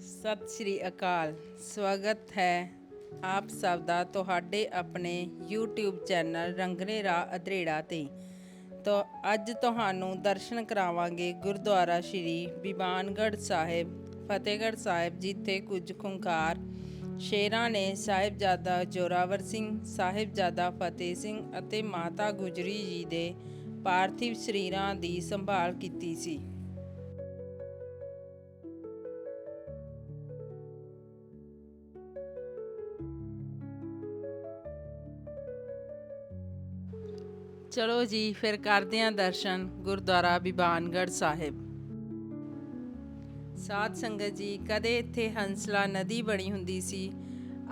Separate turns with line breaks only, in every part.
ਸਤਿ ਸ਼੍ਰੀ ਅਕਾਲ, ਸਵਾਗਤ ਹੈ ਆਪ ਸਭ ਦਾ ਤੁਹਾਡੇ ਆਪਣੇ YouTube ਚੈਨਲ ਰੰਗਨੇ ਰਾਹ ਅਧਰੇੜਾ ਤੇ। ਤੋ ਅੱਜ ਤੁਹਾਨੂੰ ਦਰਸ਼ਨ ਕਰਾਵਾਂਗੇ ਗੁਰਦੁਆਰਾ ਸ਼੍ਰੀ ਬਿਬਾਨਗੜ੍ਹ ਸਾਹਿਬ, ਫਤਿਹਗੜ੍ਹ ਸਾਹਿਬ, ਜਿੱਥੇ ਕੁਝ ਖੁੰਕਾਰ ਸ਼ੇਰਾਂ ਨੇ ਸਾਹਿਬਜ਼ਾਦਾ ਜੋਰਾਵਰ ਸਿੰਘ, ਸਾਹਿਬਜ਼ਾਦਾ ਫਤਿਹ ਸਿੰਘ ਅਤੇ ਮਾਤਾ ਗੁਜਰੀ ਜੀ ਦੇ ਪਾਰਥਿਵ ਸਰੀਰਾਂ ਦੀ ਸੰਭਾਲ ਕੀਤੀ ਸੀ। ਚਲੋ ਜੀ, ਫਿਰ ਕਰਦੇ ਹਾਂ ਦਰਸ਼ਨ, ਗੁਰਦੁਆਰਾ ਬਿਬਾਨਗੜ ਸਾਹਿਬ। ਸਾਧ ਸੰਗਤ ਜੀ, ਕਦੇ ਇੱਥੇ ਹੰਸਲਾ ਨਦੀ ਬਣੀ ਹੁੰਦੀ ਸੀ?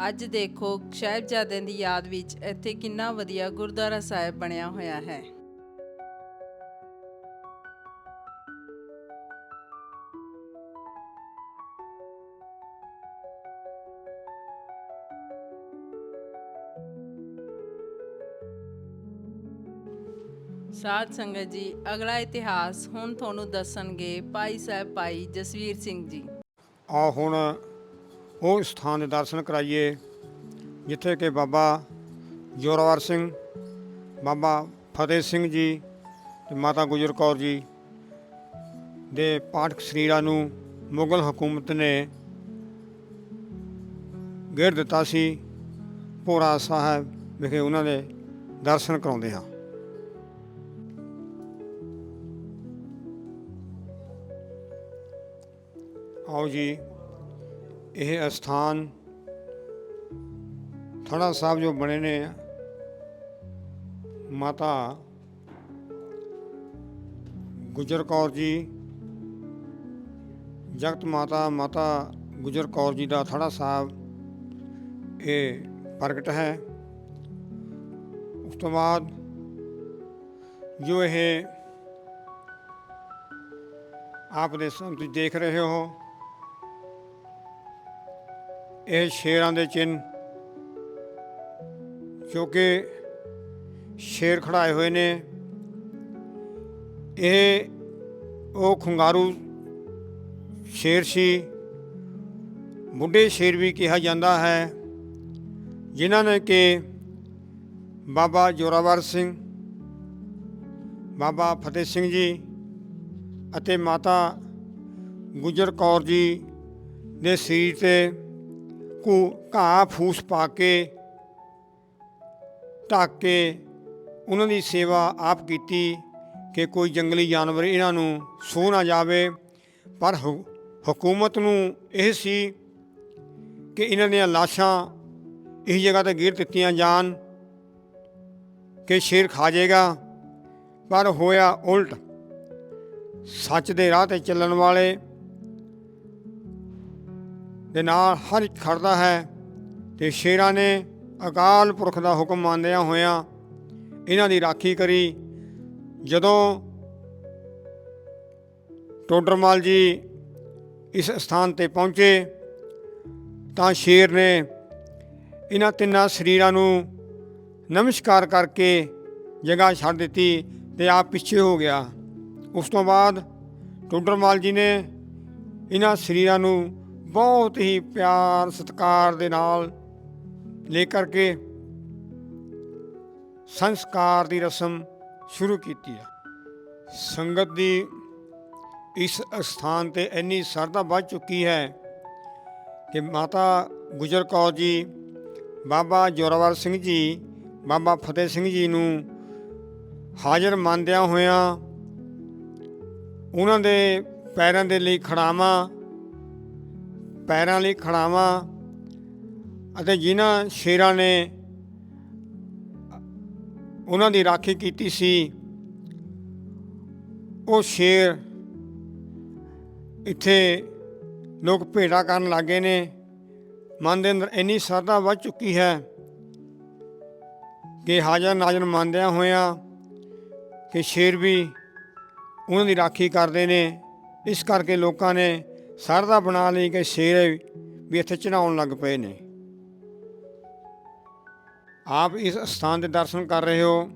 ਅੱਜ ਦੇਖੋ, ਸਾਹਿਬਜ਼ਾਦਿਆਂ ਦੀ ਯਾਦ ਵਿੱਚ ਇੱਥੇ ਕਿੰਨਾ ਵਧੀਆ ਗੁਰਦੁਆਰਾ ਸਾਹਿਬ ਬਣਿਆ ਹੋਇਆ ਹੈ। ਸਾਧ ਸੰਗਤ ਜੀ, ਅਗਲਾ ਇਤਿਹਾਸ ਹੁਣ ਤੁਹਾਨੂੰ ਦੱਸਣਗੇ ਭਾਈ ਸਾਹਿਬ ਭਾਈ ਜਸਵੀਰ ਸਿੰਘ ਜੀ।
ਆ ਹੁਣ ਉਹ ਸਥਾਨ ਦੇ ਦਰਸ਼ਨ ਕਰਾਈਏ, ਜਿੱਥੇ ਕਿ ਬਾਬਾ ਜੋਰਾਵਰ ਸਿੰਘ, ਬਾਬਾ ਫਤਿਹ ਸਿੰਘ ਜੀ ਤੇ ਮਾਤਾ ਗੁਜਰ ਕੌਰ ਜੀ ਦੇ ਪਾਠਕ ਸਰੀਰਾਂ ਨੂੰ ਮੁਗਲ ਹਕੂਮਤ ਨੇ ਘੇਰ ਦਿੱਤਾ ਸੀ। ਭੋਰਾ ਸਾਹਿਬ ਵਿਖੇ ਉਹਨਾਂ ਦੇ ਦਰਸ਼ਨ ਕਰਾਉਂਦੇ ਹਾਂ। ਆਓ ਜੀ। ਇਹ ਅਸਥਾਨ ਥੜਾ ਸਾਹਿਬ ਜੋ ਬਣੇ ਨੇ ਮਾਤਾ ਗੁਜਰ ਕੌਰ ਜੀ, ਜਗਤ ਮਾਤਾ ਮਾਤਾ ਗੁਜਰ ਕੌਰ ਜੀ ਦਾ ਥੜਾ ਸਾਹਿਬ ਇਹ ਪ੍ਰਗਟ ਹੈ। ਉਸ ਤੋਂ ਬਾਅਦ ਜੋ ਇਹ ਆਪ ਦੇ ਸਾਹਮਣੇ ਤੁਸੀਂ ਦੇਖ ਰਹੇ ਹੋ ਇਹ ਸ਼ੇਰਾਂ ਦੇ ਚਿੰਨ ਜੋ ਕਿ ਸ਼ੇਰ ਖੜਾਏ ਹੋਏ ਨੇ। ਇਹ ਉਹ ਖੁੰਗਾਰੂ ਸ਼ੇਰ ਸੀ ਬੁੱਢੇ ਸ਼ੇਰ ਵੀ ਕਿਹਾ ਜਾਂਦਾ ਹੈ, ਜਿਨ੍ਹਾਂ ਨੇ ਕਿ ਬਾਬਾ ਜੋਰਾਵਰ ਸਿੰਘ, ਬਾਬਾ ਫਤਿਹ ਸਿੰਘ ਜੀ ਅਤੇ ਮਾਤਾ ਗੁਜਰ ਕੌਰ ਜੀ ਦੇ ਸਰੀਰ ਤੇ ਕੋ ਘਾਹ ਫੂਸ ਪਾ ਕੇ, ਢੱਕ ਕੇ ਉਹਨਾਂ ਦੀ ਸੇਵਾ ਆਪ ਕੀਤੀ ਕਿ ਕੋਈ ਜੰਗਲੀ ਜਾਨਵਰ ਇਹਨਾਂ ਨੂੰ ਸੋ ਨਾ ਜਾਵੇ। ਪਰ ਹਕੂਮਤ ਨੂੰ ਇਹ ਸੀ ਕਿ ਇਹਨਾਂ ਦੀਆਂ ਲਾਸ਼ਾਂ ਇਸ ਜਗ੍ਹਾ ਤੇ ਗਿਰ ਦਿੱਤੀਆਂ ਜਾਣ ਕਿ ਸ਼ੇਰ ਖਾ ਜਾਏਗਾ। ਪਰ ਹੋਇਆ ਉਲਟ, ਸੱਚ ਦੇ ਰਾਹ ਤੇ ਚੱਲਣ ਵਾਲੇ ਦੇ ਨਾਲ ਹਰ ਇੱਕ ਖੜਦਾ ਹੈ ਤੇ ਸ਼ੇਰਾਂ ਨੇ ਅਕਾਲ ਪੁਰਖ ਦਾ ਹੁਕਮ ਮੰਨਦਿਆਂ ਹੋਇਆਂ ਇਹਨਾਂ ਦੀ ਰਾਖੀ ਕਰੀ। ਜਦੋਂ ਟੋਡਰਮਲ ਜੀ ਇਸ ਸਥਾਨ ਤੇ ਪਹੁੰਚੇ ਤਾਂ ਸ਼ੇਰ ਨੇ ਇਹਨਾਂ ਤਿੰਨਾਂ ਸਰੀਰਾਂ ਨੂੰ ਨਮਸਕਾਰ ਕਰਕੇ ਜਗ੍ਹਾ ਛੱਡ ਦਿੱਤੀ ਤੇ ਆਪ ਪਿੱਛੇ ਹੋ ਗਿਆ। ਉਸ ਤੋਂ ਬਾਅਦ ਟੋਡਰਮਲ ਜੀ ਨੇ ਇਹਨਾਂ ਸਰੀਰਾਂ ਨੂੰ ਬਹੁਤ ਹੀ ਪਿਆਰ, ਸਤਿਕਾਰ ਦੇ ਨਾਲ ਲੈ ਕਰਕੇ ਸੰਸਕਾਰ ਦੀ ਰਸਮ ਸ਼ੁਰੂ ਕੀਤੀ ਹੈ ਸੰਗਤ ਦੀ ਇਸ ਸਥਾਨ ਤੇ ਇੰਨੀ ਸਰਦਾ ਵੱਧ ਚੁੱਕੀ ਹੈ ਕਿ ਮਾਤਾ ਗੁਜਰ ਕੌਰ ਜੀ, ਬਾਬਾ ਜੋਰਾਵਰ ਸਿੰਘ ਜੀ, ਬਾਬਾ ਫਤਿਹ ਸਿੰਘ ਜੀ ਨੂੰ ਹਾਜ਼ਰ ਮੰਨਦਿਆਂ ਹੋਇਆਂ ਉਹਨਾਂ ਦੇ ਪੈਰਾਂ ਦੇ ਲਈ ਖੜਾਵਾਂ ਪੈਰਾਂ ਲਈ ਖੜਾਵਾਂ ਅਤੇ ਜਿਨ੍ਹਾਂ ਸ਼ੇਰਾਂ ਨੇ ਉਹਨਾਂ ਦੀ ਰਾਖੀ ਕੀਤੀ ਸੀ, ਉਹ ਸ਼ੇਰ ਇੱਥੇ ਲੋਕ ਭੇੜਾ ਕਰਨ ਲੱਗੇ ਨੇ। ਮਨ ਦੇ ਅੰਦਰ ਇੰਨੀ ਸਰਦਾ ਵੱਧ ਚੁੱਕੀ ਹੈ ਕਿ ਹਾਜ਼ਰ ਨਾਜ਼ਰ ਮੰਨਦਿਆਂ ਹੋਇਆਂ ਕਿ ਸ਼ੇਰ ਵੀ ਉਹਨਾਂ ਦੀ ਰਾਖੀ ਕਰਦੇ ਨੇ। ਇਸ ਕਰਕੇ ਲੋਕਾਂ ਨੇ ਸਰਦਾ ਬਣਾ ਲਈ ਕਿ ਸ਼ੇਰ ਵੀ ਇੱਥੇ ਚੜਾਉਣ ਲੱਗ ਪਏ ਨੇ। ਆਪ ਇਸ ਸਥਾਨ ਦੇ ਦਰਸ਼ਨ ਕਰ ਰਹੇ ਹੋ।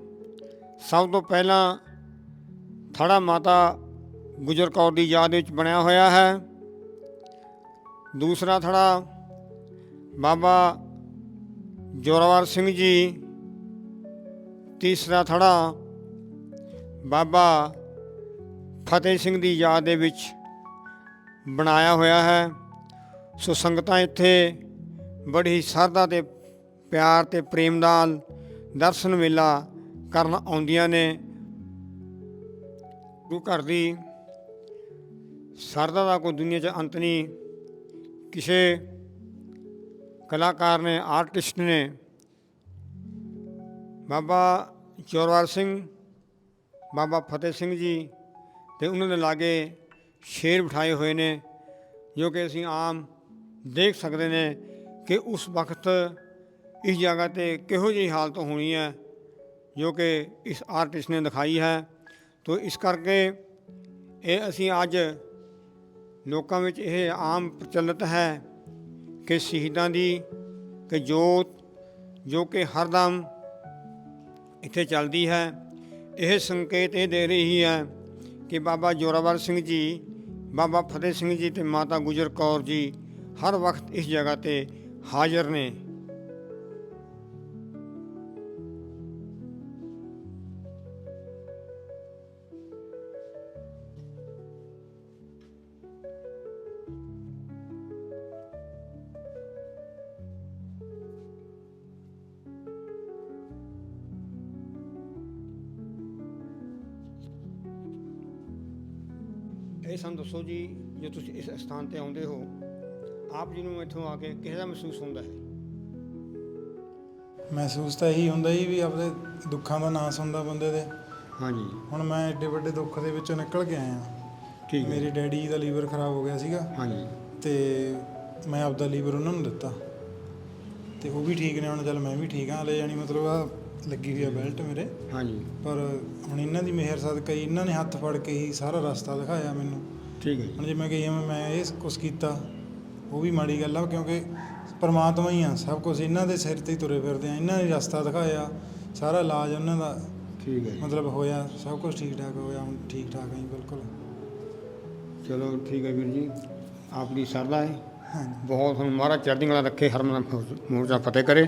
ਸਭ ਤੋਂ ਪਹਿਲਾਂ ਥੜਾ ਮਾਤਾ ਗੁਜਰ ਕੌਰ ਦੀ ਯਾਦ ਵਿੱਚ ਬਣਿਆ ਹੋਇਆ ਹੈ। ਦੂਸਰਾ ਥੜਾ ਬਾਬਾ ਜੋਰਾਵਰ ਸਿੰਘ ਜੀ। ਤੀਸਰਾ ਥੜਾ ਬਾਬਾ ਫਤਿਹ ਸਿੰਘ ਦੀ ਯਾਦ ਦੇ ਵਿੱਚ ਬਣਾਇਆ ਹੋਇਆ ਹੈ। ਸੋ ਸੰਗਤਾਂ ਇੱਥੇ ਬੜੀ ਹੀ ਸ਼ਰਧਾ ਤੇ ਪਿਆਰ ਤੇ ਪ੍ਰੇਮ ਨਾਲ ਦਰਸ਼ਨ ਮੇਲਾ ਕਰਨ ਆਉਂਦੀਆਂ ਨੇ। ਗੁਰੂ ਘਰ ਦੀ ਸ਼ਰਧਾ ਦਾ ਕੋਈ ਦੁਨੀਆ 'ਚ ਅੰਤ ਨਹੀਂ। ਕਿਸੇ ਕਲਾਕਾਰ ਨੇ, ਆਰਟਿਸਟ ਨੇ, ਬਾਬਾ ਚੋਰਵਾਲ ਸਿੰਘ, ਬਾਬਾ ਫਤਿਹ ਸਿੰਘ ਜੀ ਤੇ ਉਹਨਾਂ ਦੇ ਲਾਗੇ ਸ਼ੇਰ ਬਿਠਾਏ ਹੋਏ ਨੇ, ਜੋ ਕਿ ਅਸੀਂ ਆਮ ਦੇਖ ਸਕਦੇ ਨੇ ਕਿ ਉਸ ਵਕਤ ਇਸ ਜਗ੍ਹਾ ਤੇ ਕਿਹੋ ਜਿਹੀ ਹਾਲਤ ਹੋਣੀ ਹੈ, ਜੋ ਕਿ ਇਸ ਆਰਟਿਸਟ ਨੇ ਦਿਖਾਈ ਹੈ। ਤੋ ਇਸ ਕਰਕੇ ਇਹ ਅਸੀਂ ਅੱਜ ਲੋਕਾਂ ਵਿੱਚ ਇਹ ਆਮ ਪ੍ਰਚਲਿਤ ਹੈ ਕਿ ਸ਼ਹੀਦਾਂ ਦੀ ਕਿ ਜੋਤ ਜੋ ਕਿ ਹਰਦਮ ਇੱਥੇ ਚੱਲਦੀ ਹੈ। ਇਹ ਸੰਕੇਤ ਇਹ ਦੇ ਰਹੀ ਹੈ ਕਿ ਬਾਬਾ ਜੋਰਾਵਰ ਸਿੰਘ ਜੀ ਬਾਬਾ ਫਤਿਹ ਸਿੰਘ ਜੀ ਤੇ ਮਾਤਾ ਗੁਜਰ ਕੌਰ ਜੀ ਹਰ ਵਕਤ ਇਸ ਜਗ੍ਹਾ ਤੇ ਹਾਜ਼ਰ ਨੇ। ਇਹ ਸਾਨੂੰ ਦੱਸੋ ਜੀ ਜੇ ਤੁਸੀਂ ਇਸ ਸਥਾਨ ਤੇ ਆਉਂਦੇ ਹੋ ਆਪ ਜੀ ਨੂੰ ਇੱਥੋਂ ਆ ਕੇ ਕਿਹੋ ਜਿਹਾ ਮਹਿਸੂਸ ਹੁੰਦਾ ਹੈ?
ਮਹਿਸੂਸ ਤਾਂ ਇਹੀ ਹੁੰਦਾ ਜੀ ਵੀ ਆਪਦੇ ਦੁੱਖਾਂ ਦਾ ਨਾਸ ਹੁੰਦਾ ਬੰਦੇ ਦੇ।
ਹਾਂਜੀ।
ਹੁਣ ਮੈਂ ਏਡੇ ਵੱਡੇ ਦੁੱਖ ਦੇ ਵਿੱਚੋਂ ਨਿਕਲ ਕੇ ਆਇਆ।
ਠੀਕ
ਮੇਰੇ ਡੈਡੀ ਦਾ ਲੀਵਰ ਖਰਾਬ ਹੋ ਗਿਆ ਸੀਗਾ।
ਹਾਂਜੀ।
ਤੇ ਮੈਂ ਆਪਦਾ ਲੀਵਰ ਉਹਨਾਂ ਨੂੰ ਦਿੱਤਾ। ਤੇ ਉਹ ਵੀ ਠੀਕ ਨੇ ਹੁਣ ਚੱਲ ਮੈਂ ਵੀ ਠੀਕ ਹਾਂ ਹਲੇ ਜਾਣੀ ਮਤਲਬ ਆ ਲੱਗੀ ਹੋਈ ਆ ਬੈਲਟ ਮੇਰੇ।
ਹਾਂਜੀ।
ਪਰ ਹੁਣ ਇਹਨਾਂ ਦੀ ਮਿਹਰ ਸਦਕਾ ਹੀ ਇਹਨਾਂ ਨੇ ਹੱਥ ਫੜ ਕੇ ਹੀ ਸਾਰਾ ਰਸਤਾ ਦਿਖਾਇਆ ਮੈਨੂੰ।
ਠੀਕ ਹੈ ਜੀ।
ਹੁਣ ਜਿਵੇਂ ਕਿ ਜਿਵੇਂ ਮੈਂ ਇਹ ਕੁਛ ਕੀਤਾ ਉਹ ਵੀ ਮਾੜੀ ਗੱਲ ਆ ਕਿਉਂਕਿ ਪਰਮਾਤਮਾ ਹੀ ਆ ਸਭ ਕੁਝ ਇਹਨਾਂ ਦੇ ਸਿਰ ਤੇ ਹੀ ਤੁਰੇ ਫਿਰਦੇ ਆ। ਇਹਨਾਂ ਨੇ ਰਸਤਾ ਦਿਖਾਇਆ ਸਾਰਾ ਇਲਾਜ ਉਹਨਾਂ ਦਾ
ਠੀਕ ਹੈ ਜੀ।
ਮਤਲਬ ਹੋਇਆ ਸਭ ਕੁਝ ਠੀਕ ਠਾਕ ਹੋਇਆ ਹੁਣ ਠੀਕ ਠਾਕ ਜੀ ਬਿਲਕੁਲ।
ਚਲੋ ਠੀਕ ਹੈ ਵੀਰ ਜੀ ਆਪ ਦੀ ਸਰਦਾ ਹੈ ਬਹੁਤ ਹੁਣ ਮਹਾਰਾਜ ਚੜ੍ਹਦੀ ਕਲਾ ਰੱਖੇ ਹਰਮਨ ਮੋਰਚਾ ਫਤਿਹ ਕਰੇ।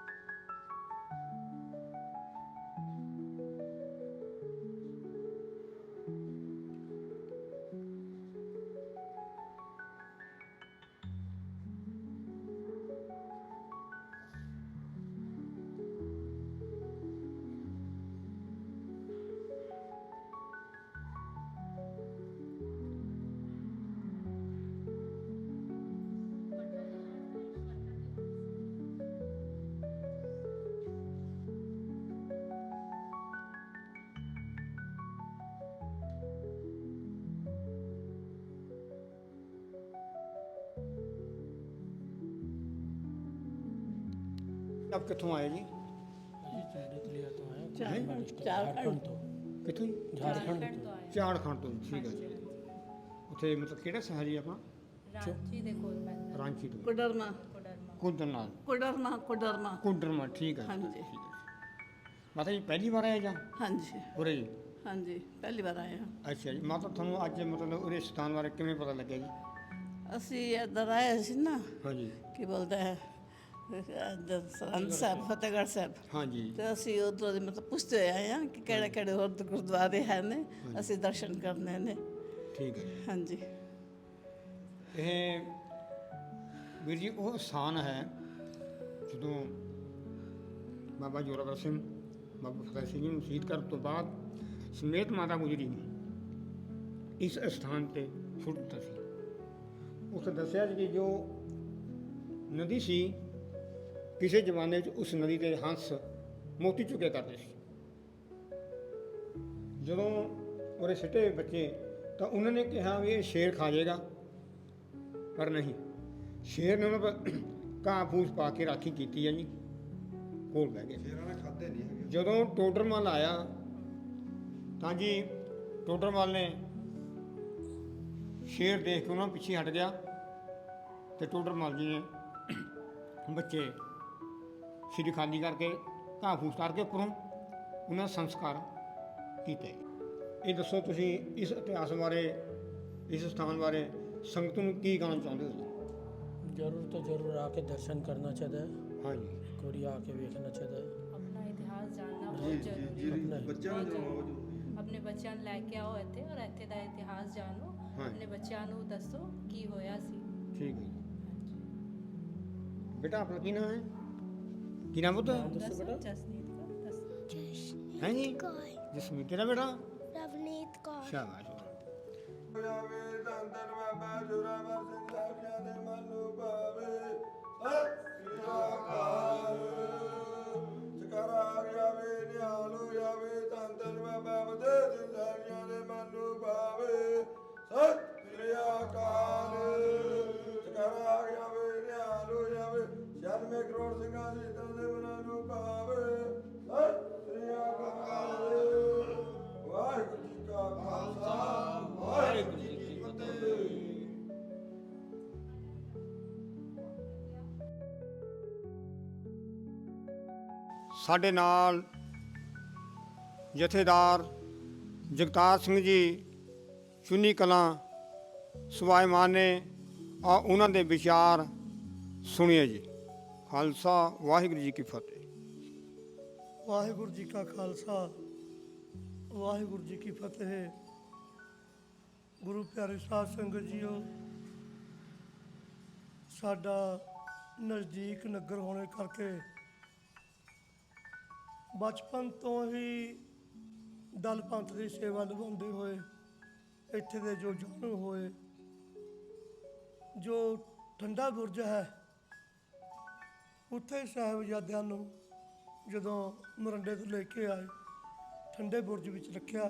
ਆਪ ਕਿੱਥੋਂ ਆਏ ਜੀ
ਝਾਰਖੰਡ ਤੋਂ
ਕਿੱਥੋਂ ਜੀ
ਝਾਰਖੰਡ ਤੋਂ
ਝਾੜਖੰਡ ਤੋਂ ਠੀਕ ਹੈ ਜੀ ਉੱਥੇ ਮਤਲਬ ਕਿਹੜਾ ਸ਼ਹਿਰ ਜੀ ਆਪਣਾ
ਰਾਂਚੀ ਦੇ ਕੋਲ ਪੈਂਦਾ
ਰਾਂਚੀ ਤੋਂ
ਕੁਡਰਮਾ
ਕੁੰਦਨ ਨਾਲ
ਕੁਡਰਮਾ ਕੁਡਰਮਾ
ਕੁੰਡਰਮਾ ਠੀਕ ਹੈ ਜੀ,
ਹਾਂਜੀ।
ਠੀਕ ਹੈ ਮਾਤਾ ਜੀ ਪਹਿਲੀ ਵਾਰ ਆਏ ਜਾਂ
ਹਾਂਜੀ
ਉਰੇ ਜੀ
ਹਾਂਜੀ ਪਹਿਲੀ ਵਾਰ ਆਏ ਹਾਂ
ਅੱਛਾ ਜੀ ਮਾਤਾ ਤੁਹਾਨੂੰ ਅੱਜ ਮਤਲਬ ਉਰੇ ਸਥਾਨ ਬਾਰੇ ਕਿਵੇਂ ਪਤਾ ਲੱਗਿਆ ਜੀ
ਅਸੀਂ ਇੱਧਰ ਆਏ ਸੀ ਨਾ
ਹਾਂਜੀ
ਕੀ ਬੋਲਦੇ ਹੈ ਇੱਧਰ ਸਰਹੰਦ ਸਾਹਿਬ ਫਤਿਹਗੜ੍ਹ ਸਾਹਿਬ।
ਹਾਂਜੀ।
ਤੇ ਅਸੀਂ ਉਧਰੋਂ ਦੀ ਮਤਲਬ ਪੁੱਛਦੇ ਹੋਏ ਆਏ ਹਾਂ ਕਿ ਕਿਹੜੇ ਕਿਹੜੇ ਹੋਰ ਗੁਰਦੁਆਰੇ ਹਨ ਨੇ ਅਸੀਂ ਦਰਸ਼ਨ ਕਰਨੇ ਨੇ।
ਠੀਕ ਹੈ ਜੀ।
ਹਾਂਜੀ।
ਇਹ ਵੀਰ ਜੀ ਉਹ ਸਥਾਨ ਹੈ ਜਦੋਂ ਬਾਬਾ ਜੋਰਾਵਰ ਸਿੰਘ ਬਾਬਾ ਫਤਿਹ ਸਿੰਘ ਜੀ ਨੂੰ ਸ਼ਹੀਦ ਕਰਨ ਤੋਂ ਬਾਅਦ ਸਮੇਤ ਮਾਤਾ ਗੁਜਰੀ ਨੂੰ ਇਸ ਸਥਾਨ ਤੇ ਸੁੱਟ ਦਿੱਤਾ ਸੀ। ਉਸ ਦੱਸਿਆ ਸੀ ਕਿ ਜੋ ਨਦੀ ਸੀ ਕਿਸੇ ਜ਼ਮਾਨੇ 'ਚ ਉਸ ਨਦੀ ਦੇ ਹੰਸ ਮੋਤੀ ਚੁੱਕਿਆ ਕਰਦੇ ਸੀ। ਜਦੋਂ ਉਹਦੇ ਸਿੱਟੇ ਬੱਚੇ ਤਾਂ ਉਹਨਾਂ ਨੇ ਕਿਹਾ ਵੀ ਇਹ ਸ਼ੇਰ ਖਾ ਜਾਏਗਾ। ਪਰ ਨਹੀਂ ਸ਼ੇਰ ਨੇ ਉਹਨਾਂ ਪਰ ਘਾਹ ਫੂਸ ਪਾ ਕੇ ਰਾਖੀ ਕੀਤੀ ਹੈ ਜੀ ਕੋਲ ਬਹਿ ਗਏ। ਸ਼ੇਰਾਂ ਨੇ ਖਾਦੇ ਨਹੀਂ ਜਦੋਂ ਟੋਡਰਮਲ ਆਇਆ ਤਾਂ ਜੀ ਟੋਡਰਮਲ ਨੇ ਸ਼ੇਰ ਦੇਖ ਕੇ ਉਹਨਾਂ ਪਿੱਛੇ ਹਟ ਗਿਆ ਤੇ ਟੋਡਰਮਲ ਜੀ ਨੇ ਬੱਚੇ ਸਿਰ ਖਾਲੀ ਕਰਕੇ ਘਾਹ ਫੂਸ ਕਰਕੇ ਉੱਪਰੋਂ ਉਹਨਾਂ ਸੰਸਕਾਰ ਕੀਤਾ। ਇਹ ਦੱਸੋ ਤੁਸੀਂ ਇਸ ਇਤਿਹਾਸ ਬਾਰੇ ਇਸ ਸਥਾਨ ਬਾਰੇ ਸੰਗਤ ਨੂੰ ਕੀ ਕਹਿਣਾ ਚਾਹੁੰਦੇ ਹੋ?
ਜ਼ਰੂਰ ਤੋਂ ਜ਼ਰੂਰ ਆ ਕੇ ਦਰਸ਼ਨ ਕਰਨਾ ਚਾਹੀਦਾ ਹੈ।
ਹਾਂਜੀ।
ਇੱਕ ਵਾਰੀ ਆ ਕੇ ਵੇਖਣਾ ਚਾਹੀਦਾ ਹੈ।
ਆਪਣਾ ਇਤਿਹਾਸ ਜਾਣਨਾ ਬਹੁਤ ਜ਼ਰੂਰੀ ਹੈ
ਆਪਣਾ
ਬਹੁਤ ਜ਼ਰੂਰੀ। ਆਪਣੇ ਬੱਚਿਆਂ ਨੂੰ ਲੈ ਕੇ ਆਓ ਇੱਥੇ ਔਰ ਇੱਥੇ ਦਾ ਇਤਿਹਾਸ ਜਾਣੋ। ਆਪਣੇ ਬੱਚਿਆਂ ਨੂੰ ਦੱਸੋ ਕੀ ਹੋਇਆ ਸੀ।
ਠੀਕ ਹੈ ਜੀ। ਬੇਟਾ ਆਪਣਾ ਕੀ ਨਾਮ ਹੈ? ਕੀ ਨਾਮ ਬੁੱਧ
ਦੱਸੋ ਜਸਨੀਤ ਕੋ ਦੱਸੋ
ਹੈ ਜੀ? ਜਸਮੀਤ ਤੇਰਾ ਬੇਟਾ?
ਰਵਨੀਤ ਕੌਰ।
ਸ਼ਾਬਾਸ਼
ਜਾਵੇ ਧੰਦਰ ਬਾਬਾ ਜੁਰਾਵਰ ਸਿੰਘ ਸਾਹਿਬਾਂ ਦੇ ਮਨ ਨੂੰ ਭਾਵੇ।
ਸਾਡੇ ਨਾਲ ਜਥੇਦਾਰ ਜਗਤਾਰ ਸਿੰਘ ਜੀ, ਚੁੰਨੀ ਕਲਾਂ ਸੁਭਾਇਮਾਨ ਨੇ ਆ ਉਹਨਾਂ ਦੇ ਵਿਚਾਰ ਸੁਣੀਏ ਜੀ। ਖਾਲਸਾ, ਵਾਹਿਗੁਰੂ ਜੀ ਕੀ ਫਤਿਹ।
ਵਾਹਿਗੁਰੂ ਜੀ ਕਾ ਖਾਲਸਾ, ਵਾਹਿਗੁਰੂ ਜੀ ਕੀ ਫਤਿਹ। ਗੁਰੂ ਪਿਆਰੇ ਸਾਧ ਸੰਗਤ ਜੀਓ, ਸਾਡਾ ਨਜ਼ਦੀਕ ਨਗਰ ਹੋਣੇ ਕਰਕੇ ਬਚਪਨ ਤੋਂ ਹੀ ਦਲ ਪੰਥ ਦੀ ਸੇਵਾ ਨਿਭਾਉਂਦੇ ਹੋਏ, ਇੱਥੇ ਦੇ ਜੋ ਜਨਮ ਹੋਏ, ਜੋ ਠੰਡਾ ਬੁਰਜ ਹੈ, ਉੱਥੇ ਸਾਹਿਬਜ਼ਾਦਿਆਂ ਨੂੰ ਜਦੋਂ ਮਰੰਡੇ ਤੋਂ ਲੈ ਕੇ ਆਏ, ਠੰਡੇ ਬੁਰਜ ਵਿੱਚ ਰੱਖਿਆ,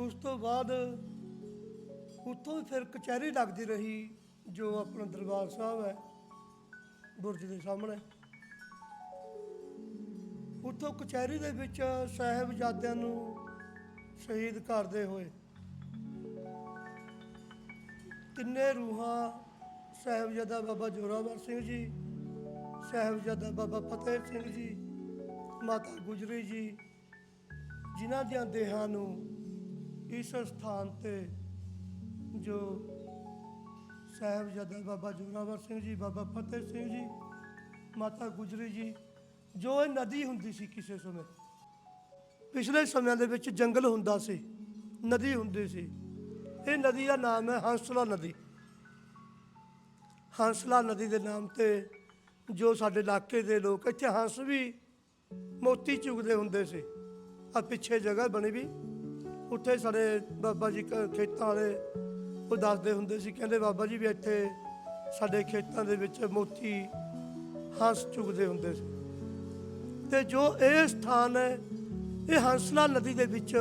ਉਸ ਤੋਂ ਬਾਅਦ ਉੱਥੋਂ ਫਿਰ ਕਚਹਿਰੀ ਲੱਗਦੀ ਰਹੀ, ਜੋ ਆਪਣਾ ਦਰਬਾਰ ਸਾਹਿਬ ਹੈ, ਬੁਰਜ ਦੇ ਸਾਹਮਣੇ। ਉੱਥੋਂ ਕਚਹਿਰੀ ਦੇ ਵਿੱਚ ਸਾਹਿਬਜ਼ਾਦਿਆਂ ਨੂੰ ਸ਼ਹੀਦ ਕਰਦੇ ਹੋਏ ਤਿੰਨੇ ਰੂਹਾਂ ਸਾਹਿਬਜ਼ਾਦਾ ਬਾਬਾ ਜੋਰਾਵਰ ਸਿੰਘ ਜੀ, ਸਾਹਿਬਜ਼ਾਦਾ ਬਾਬਾ ਫਤਿਹ ਸਿੰਘ ਜੀ, ਮਾਤਾ ਗੁਜਰੀ ਜੀ, ਜਿਨ੍ਹਾਂ ਦੀਆਂ ਦੇਹਾਂ ਨੂੰ ਇਸ ਸਥਾਨ ਤੇ ਜੋ ਸਾਹਿਬਜ਼ਾਦਾ ਬਾਬਾ ਜੋਰਾਵਰ ਸਿੰਘ ਜੀ, ਬਾਬਾ ਫਤਿਹ ਸਿੰਘ ਜੀ, ਮਾਤਾ ਗੁਜਰੀ ਜੀ ਜੋ ਇਹ ਨਦੀ ਹੁੰਦੀ ਸੀ ਕਿਸੇ ਸਮੇਂ, ਪਿਛਲੇ ਸਮਿਆਂ ਦੇ ਵਿੱਚ ਜੰਗਲ ਹੁੰਦਾ ਸੀ, ਨਦੀ ਹੁੰਦੀ ਸੀ। ਇਹ ਨਦੀ ਦਾ ਨਾਮ ਹੈ ਹੰਸਲਾ ਨਦੀ। ਹੰਸਲਾ ਨਦੀ ਦੇ ਨਾਮ ਤੇ ਜੋ ਸਾਡੇ ਇਲਾਕੇ ਦੇ ਲੋਕ, ਇੱਥੇ ਹੰਸ ਵੀ ਮੋਤੀ ਚੁਗਦੇ ਹੁੰਦੇ ਸੀ। ਆ ਪਿੱਛੇ ਜਗ੍ਹਾ ਬਣੀ ਵੀ। ਉੱਥੇ ਸਾਡੇ ਬਾਬਾ ਜੀ ਕ- ਖੇਤਾਂ ਵਾਲੇ ਉਹ ਦੱਸਦੇ ਹੁੰਦੇ ਸੀ, ਕਹਿੰਦੇ ਬਾਬਾ ਜੀ ਵੀ ਇੱਥੇ ਸਾਡੇ ਖੇਤਾਂ ਦੇ ਵਿੱਚ ਮੋਤੀ, ਹੰਸ ਚੁਗਦੇ ਹੁੰਦੇ ਸੀ। ਤੇ ਜੋ ਇਹ ਸਥਾਨ ਹੈ, ਇਹ ਹੰਸਲਾ ਨਦੀ ਦੇ ਵਿੱਚ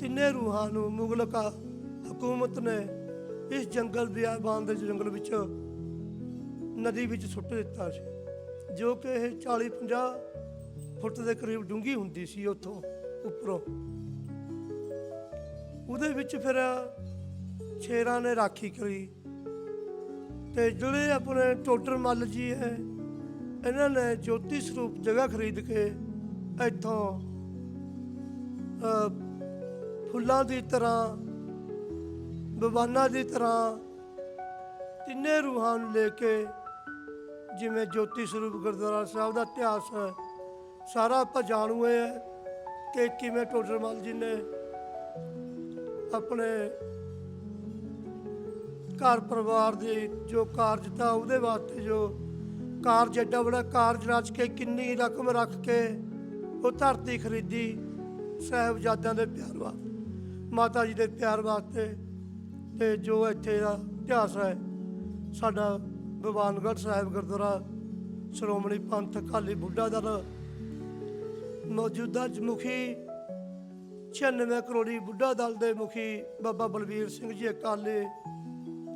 ਤਿੰਨੇ ਰੂਹਾਂ ਨੂੰ ਮੁਗਲਕ ਹਕੂਮਤ ਨੇ ਇਸ ਜੰਗਲ ਬਿਆਬਾਨ ਦੇ ਜੰਗਲ ਵਿੱਚ ਨਦੀ ਵਿੱਚ ਸੁੱਟ ਦਿੱਤਾ ਸੀ, ਜੋ ਕਿ ਇਹ 40 50 ਫੁੱਟ ਦੇ ਕਰੀਬ ਡੂੰਘੀ ਹੁੰਦੀ ਸੀ ਉੱਥੋਂ ਉੱਪਰੋਂ। ਉਹਦੇ ਵਿੱਚ ਫਿਰ ਸ਼ੇਰਾਂ ਨੇ ਰਾਖੀ ਕਰੀ ਤੇ ਜਿਹੜੇ ਆਪਣੇ ਟੋਟਰ ਮੱਲ ਜੀ ਹੈ ਇਹਨਾਂ ਨੇ ਜੋਤੀ ਸਰੂਪ ਜਗ੍ਹਾ ਖਰੀਦ ਕੇ ਇੱਥੋਂ ਫੁੱਲਾਂ ਦੀ ਤਰ੍ਹਾਂ, ਬਵਾਨਾਂ ਦੀ ਤਰ੍ਹਾਂ ਤਿੰਨੇ ਰੂਹਾਂ ਨੂੰ ਲੈ ਕੇ ਜਿਵੇਂ ਜੋਤੀ ਸਰੂਪ ਗੁਰਦੁਆਰਾ ਸਾਹਿਬ ਦਾ ਇਤਿਹਾਸ ਹੈ, ਸਾਰਾ ਆਪਾਂ ਜਾਣੂਏ ਹੈ ਕਿ ਕਿਵੇਂ ਟੋਡਰਮਲ ਜੀ ਨੇ ਆਪਣੇ ਘਰ ਪਰਿਵਾਰ ਦੇ ਜੋ ਕਾਰਜ ਤਾਂ ਉਹਦੇ ਵਾਸਤੇ ਜੋ ਕਾਰਜ ਐਡਾ ਬੜਾ ਕਾਰਜ ਰਚ ਕੇ ਕਿੰਨੀ ਰਕਮ ਰੱਖ ਕੇ ਉਹ ਧਰਤੀ ਖਰੀਦੀ ਸਾਹਿਬਜ਼ਾਦਿਆਂ ਦੇ ਪਿਆਰ ਵਾਸਤੇ, ਮਾਤਾ ਜੀ ਦੇ ਪਿਆਰ ਵਾਸਤੇ। ਤੇ ਜੋ ਇੱਥੇ ਦਾ ਇਤਿਹਾਸ ਹੈ, ਸਾਡਾ ਭਗਵਾਨਗੜ੍ਹ ਸਾਹਿਬ ਗੁਰਦੁਆਰਾ ਸ਼੍ਰੋਮਣੀ ਪੰਥ ਅਕਾਲੀ ਬੁੱਢਾ ਦਲ ਮੌਜੂਦਾ ਮੁਖੀ 96 ਕਰੋੜੀ ਬੁੱਢਾ ਦਲ ਦੇ ਮੁਖੀ ਬਾਬਾ ਬਲਬੀਰ ਸਿੰਘ ਜੀ ਅਕਾਲੀ,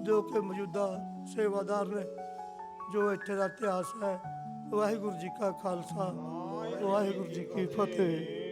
ਜੋ ਕਿ ਮੌਜੂਦਾ ਸੇਵਾਦਾਰ ਨੇ। ਜੋ ਇੱਥੇ ਦਾ ਇਤਿਹਾਸ ਹੈ ਵਾਹਿਗੁਰੂ ਜੀ ਕਾ ਖਾਲਸਾ ਵਾਹਿਗੁਰੂ ਜੀ ਕੀ ਫਤਿਹ।